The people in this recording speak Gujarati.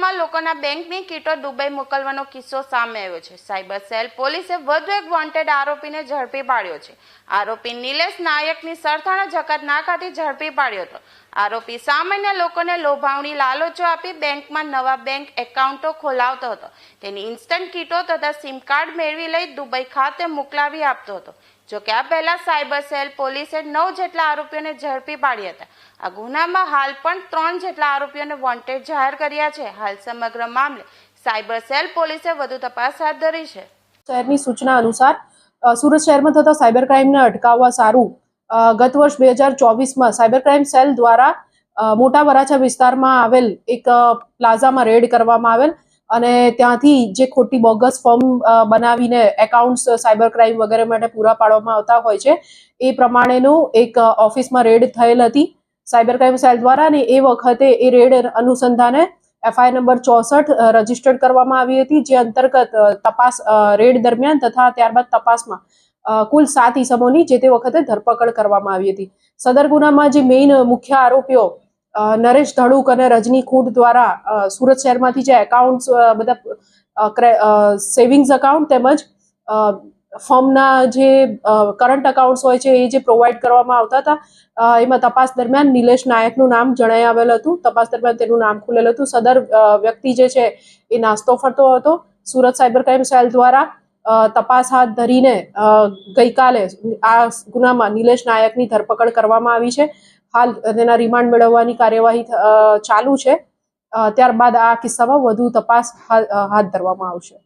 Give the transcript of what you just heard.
પોતાના બેંકની કીટો દુબઈ મોકલવાનો કિસ્સો સામે આવ્યો છે. સાયબર સેલ પોલીસે વધુ એક વોન્ટેડ આરોપીને ઝડપી પાડ્યો છે. આરોપી નિલેશ નાયકની સરથાણા જકાત નાકાથી ઝડપી પાડ્યો હતો. આરોપી સામાન્ય લોકોને લોભાવણી લાલચો આપી બેંકમાં નવા બેંક એકાઉન્ટો ખોલાવતો હતો. તેની ઇન્સ્ટન્ટ કીટો તથા સિમ કાર્ડ મેળવી લઈ દુબઈ ખાતે મોકલાવી આપતો હતો. જો કે આ પહેલા સાયબર સેલ પોલીસે નવ જેટલા આરોપીઓને ઝડપી પાડ્યા હતા. આ ગુનામાં હાલ પણ ત્રણ જેટલા આરોપીઓને વોન્ટેડ જાહેર કર્યા છે. હાલ સમગ્ર મામલે સાયબર સેલ પોલીસે વધુ તપાસ હાથ ધરી છે. શહેરની સૂચના અનુસાર સુરત શહેરમાં થતા સાયબર ક્રાઇમને અટકાવવા સારું ગત વર્ષ બે હજાર ચોવીસમાં સાયબર ક્રાઇમ સેલ દ્વારા મોટા વરાછા વિસ્તારમાં આવેલ એક પ્લાઝામાં રેડ કરવામાં આવેલ અને ત્યાંથી જે ખોટી બોગસ ફોર્મ બનાવીને એકાઉન્ટ્સ સાયબર ક્રાઇમ વગેરે માટે પૂરા પાડવામાં આવતા હોય છે, એ પ્રમાણેનું એક ઓફિસમાં રેડ થયેલ હતી સાયબર ક્રાઇમ સેલ દ્વારા અને એ વખતે એ રેડ અનુસંધાને એફઆઈઆર નંબર ચોસઠ રજીસ્ટર્ડ કરવામાં આવી હતી, જે અંતર્ગત તપાસ રેડ દરમિયાન તથા ત્યારબાદ તપાસમાં કુલ સાત ઈસમોની જે તે વખતે ધરપકડ કરવામાં આવી હતી. સદર ગુનામાં જે મેઇન મુખ્ય આરોપીઓ નરેશ ધડુક અને રજની ખૂંટ દ્વારા સુરત શહેરમાંથી જે એકાઉન્ટ્સ બધા સેવિંગ્સ એકાઉન્ટ તેમજ ફર્મના જે કરંટ એકાઉન્ટ્સ હોય છે, એ જે પ્રોવાઈડ કરવામાં આવતા હતા એમાં તપાસ દરમિયાન નિલેશ નાયકનું નામ જણાઈ આવેલ હતું. તપાસ દરમિયાન તેનું નામ ખુલેલ હતું. સદર વ્યક્તિ જે છે, એ નાસ્તો ફરતો હતો સુરત સાયબર ક્રાઇમ સેલ દ્વારા. તપાસ હાથ ધરીને ગઈકાલે આ ગુનામાં નિલેશ નાયકની ધરપકડ કરવામાં આવી છે. હાલ તેના રિમાન્ડ મેળવવાની કાર્યવાહી ચાલુ છે. ત્યારબાદ આ કિસ્સામાં વધુ તપાસ હાથ ધરવામાં આવશે.